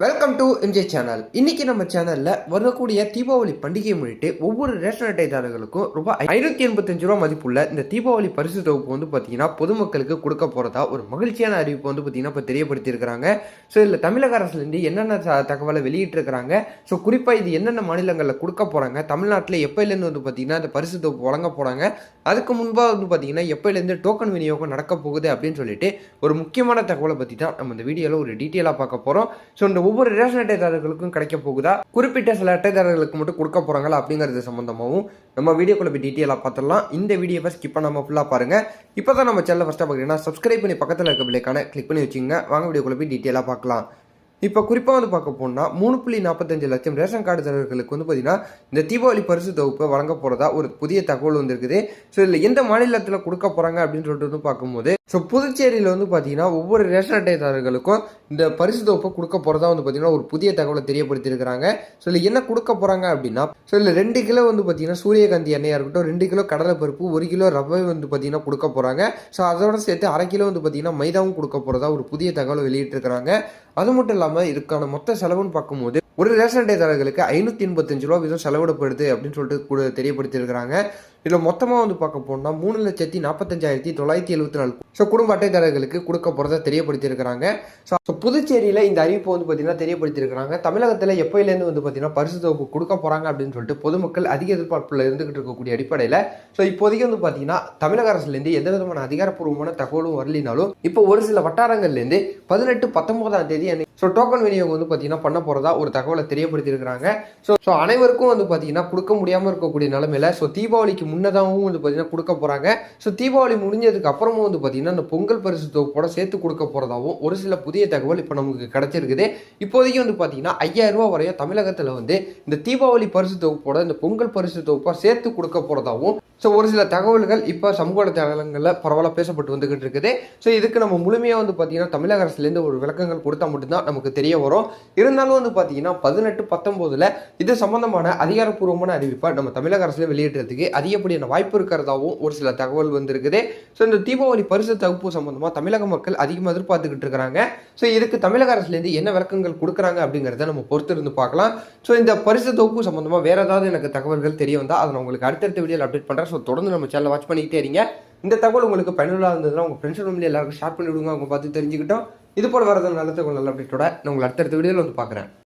Welcome to MJ channel இன்னைக்கு நம்ம சேனல்ல வரக்கூடிய தீபாவளி பண்டிகையை முன்னிட்டு ஒவ்வொரு ரேஷன் அட்டைதாரர்களுக்கும் ரூபாய் ஐநூத்தி எண்பத்தஞ்சு ரூபா மதிப்புள்ள இந்த தீபாவளி பரிசு தொகுப்பு வந்து பாத்தீங்கன்னா பொதுமக்களுக்கு கொடுக்க போறதா ஒரு மகிழ்ச்சியான அறிவிப்பு வந்து பாத்தீங்கன்னா இப்ப தெரியப்படுத்தியிருக்காங்க ஸோ இதுல தமிழக அரசுல இருந்து என்னென்ன த- தகவலை வெளியிட்டு இருக்கிறாங்க ஸோ குறிப்பா இது என்னென்ன மாநிலங்களில் கொடுக்க போறாங்க? தமிழ்நாட்டில் எப்பயிலேருந்து வந்து பாத்தீங்கன்னா இந்த பரிசு தொகுப்பு வழங்க போறாங்க? அதுக்கு முன்பாக வந்து பாத்தீங்கன்னா எப்பயிலேருந்து டோக்கன் விநியோகம் நடக்க போகுது அப்படின்னு சொல்லிட்டு ஒரு முக்கியமான தகவலை பத்தி தான் நம்ம இந்த வீடியோல ஒரு டீட்டெயிலாக பார்க்க போறோம். ஸோ இந்த ஒவ்வொரு ரேஷன் அட்டைதாரர்களுக்கும் கிடைக்க போகுதா? குறிப்பிட்ட சில அட்டைதாரர்களுக்கு மட்டும் கொடுக்க போகிறாங்களா அப்படிங்கிறது சம்மந்தமாகவும் நம்ம வீடியோக்குள்ள போய் டீட்டெயிலாக பார்த்துடலாம் இந்த வீடியோவை ஸ்கிப் பண்ணாமல் ஃபுல்லாக பாருங்க. இப்போ தான் நம்ம சேனல் ஃபஸ்ட்டாக பார்க்குறீங்கன்னா சப்ஸ்கிரைப் பண்ணி பக்கத்தில் இருக்க பிள்ளைக்கான கிளிக் பண்ணி வச்சுங்க வாங்க வீடியோக்குள்ள போய் டீட்டெயிலாக பார்க்கலாம் இப்போ குறிப்பாக வந்து பார்க்க போனால் மூணு புள்ளி நாற்பத்தஞ்சு லட்சம் ரேஷன் கார்டுதாரர்களுக்கு வந்து பார்த்தீங்கன்னா இந்த தீபாவளி பரிசு தொகுப்பை வழங்க போகிறதா ஒரு புதிய தகவல் வந்திருக்குது. ஸோ இதில் எந்த மாநிலத்தில் கொடுக்க போகிறாங்க அப்படின்னு சொல்லிட்டு வந்து பார்க்கும்போது ஸோ புதுச்சேரியில் வந்து பார்த்தீங்கன்னா ஒவ்வொரு ரேஷன் அட்டைதாரர்களுக்கும் இந்த பரிசு தொகுப்பை கொடுக்க போகிறதா வந்து பார்த்தீங்கன்னா ஒரு புதிய தகவலை தெரியப்படுத்தியிருக்கிறாங்க. ஸோ இல்லை என்ன கொடுக்க போகிறாங்க அப்படின்னா ஸோ இல்லை ரெண்டு கிலோ வந்து பார்த்தீங்கன்னா சூரியகாந்தி எண்ணெயாக இருக்கட்டும் ரெண்டு கிலோ கடலைப்பருப்பு ஒரு கிலோ ரவை வந்து பார்த்தீங்கன்னா கொடுக்க போகிறாங்க ஸோ அதோட சேர்த்து அரை கிலோ வந்து பார்த்தீங்கன்னா மைதாவும் கொடுக்க போகிறதா ஒரு புதிய தகவலை வெளியிட்டிருக்கிறாங்க. அது மட்டும் இல்லாமல் இதுக்கான மொத்த செலவுன்னு பார்க்கும்போது ஒரு ரேஷன் அட்டைதாரர்களுக்கு ஐநூற்றி எண்பத்தஞ்சு ரூபா வீதம் செலவிடப்படுது அப்படின்னு சொல்லிட்டு கூட தெரியப்படுத்தியிருக்கிறாங்க. இதில் மொத்தமாக வந்து பார்க்க போனால் மூணு லட்சத்தி நாற்பத்தஞ்சாயிரத்தி தொள்ளாயிரத்தி எழுபத்தி நாலு ஸோ குடும்ப அட்டைதாரர்களுக்கு கொடுக்க போகிறத தெரியப்படுத்தியிருக்கிறாங்க. ஸோ புதுச்சேரியில் இந்த அறிவிப்பு வந்து பார்த்திங்கன்னா தெரியப்படுத்தியிருக்கிறாங்க. தமிழகத்தில் எப்போயிலேருந்து வந்து பார்த்திங்கன்னா பரிசு தொகுப்பு கொடுக்க போகிறாங்க அப்படின்னு சொல்லிட்டு பொதுமக்கள் அதிக எதிர்பார்ப்பில் இருந்துகிட்டு இருக்கக்கூடிய அடிப்படையில் ஸோ இப்போதைக்கு வந்து பார்த்தீங்கன்னா தமிழக அரசுலேருந்து எந்த விதமான அதிகாரப்பூர்வமான தகவலும் வரலினாலும் இப்போ ஒரு சில வட்டாரங்கள்லேருந்து பதினெட்டு பத்தொன்பதாம் தேதி ஸோ டோக்கன் விநியோகம் வந்து பார்த்தீங்கன்னா பண்ண போகிறதா ஒரு தகவல் தெரியப்படுத்தியிருக்கிறாங்க. ஸோ ஸோ அனைவருக்கும் வந்து பார்த்தீங்கன்னா கொடுக்க முடியாமல் இருக்கக்கூடிய நிலமையில ஸோ தீபாவளிக்கு முன்னதாகவும் வந்து பார்த்தீங்கன்னா கொடுக்க போகிறாங்க ஸோ தீபாவளி முடிஞ்சதுக்கு அப்புறமும் வந்து பார்த்தீங்கன்னா இந்த பொங்கல் பரிசு தொகுப்போட சேர்த்து கொடுக்க போகிறதாகவும் ஒரு சில புதிய தகவல் இப்போ நமக்கு கிடைச்சிருக்குது. இப்போதைக்கு வந்து பார்த்தீங்கன்னா ஐயாயிரம் ரூபா வரையும் தமிழகத்தில் வந்து இந்த தீபாவளி பரிசு தொகுப்போட இந்த பொங்கல் பரிசு தொகுப்பாக சேர்த்து கொடுக்க போகிறதாகவும் ஸோ ஒரு சில தகவல்கள் இப்போ சமூக வலைதளங்களில் பரவலாக பேசப்பட்டு வந்துக்கிட்டு இருக்குது. ஸோ இதுக்கு நம்ம முழுமையாக வந்து பார்த்தீங்கன்னா தமிழக அரசுலேருந்து ஒரு விளக்கங்கள் கொடுத்தா மட்டும்தான் நமக்கு தெரிய வரும். இருந்தாலும் வந்து பார்த்தீங்கன்னா பதினெட்டு பத்தொம்போதில் இது சம்மந்தமான அதிகாரப்பூர்வமான அறிவிப்பை நம்ம தமிழக அரசில் வெளியிடுறதுக்கு அதிகப்படியான வாய்ப்பு இருக்கிறதாகவும் ஒரு சில தகவல் வந்திருக்குது. ஸோ இந்த தீபாவளி பரிசு தகுப்பு சம்மந்தமாக தமிழக மக்கள் அதிகமாக எதிர்பார்த்துக்கிட்டு இருக்கிறாங்க. ஸோ இதுக்கு தமிழக அரசுலேருந்து என்ன விளக்கங்கள் கொடுக்குறாங்க அப்படிங்கிறத நம்ம பொறுத்து இருந்து பார்க்கலாம். ஸோ இந்த பரிசு தொகுப்பு சம்மந்தமாக வேறு ஏதாவது எனக்கு தகவல்கள் தெரிய வந்தால் அதை நான் உங்களுக்கு அடுத்தடுத்த வீடியோவில் அப்டேட் பண்ணுறேன் ஸோ தொடர்ந்து நம்ம சேனலை வாட்ச் பண்ணிக்கிட்டே இருங்க. இந்த தகவல் உங்களுக்கு பயனுள்ளாக இருந்ததுன்னா உங்கள் ஃப்ரெண்ட்ஸ் ஃபேமிலி எல்லாருக்கும் ஷேர் பண்ணி விடுங்க அவங்க பார்த்து தெரிஞ்சுக்கிட்டோம். இது போல வரது நல்ல தகவல் நல்ல அப்டேட்டோட நான் உங்களை அடுத்தடுத்த வீடியோவில் வந்து பார்க்குறேன்.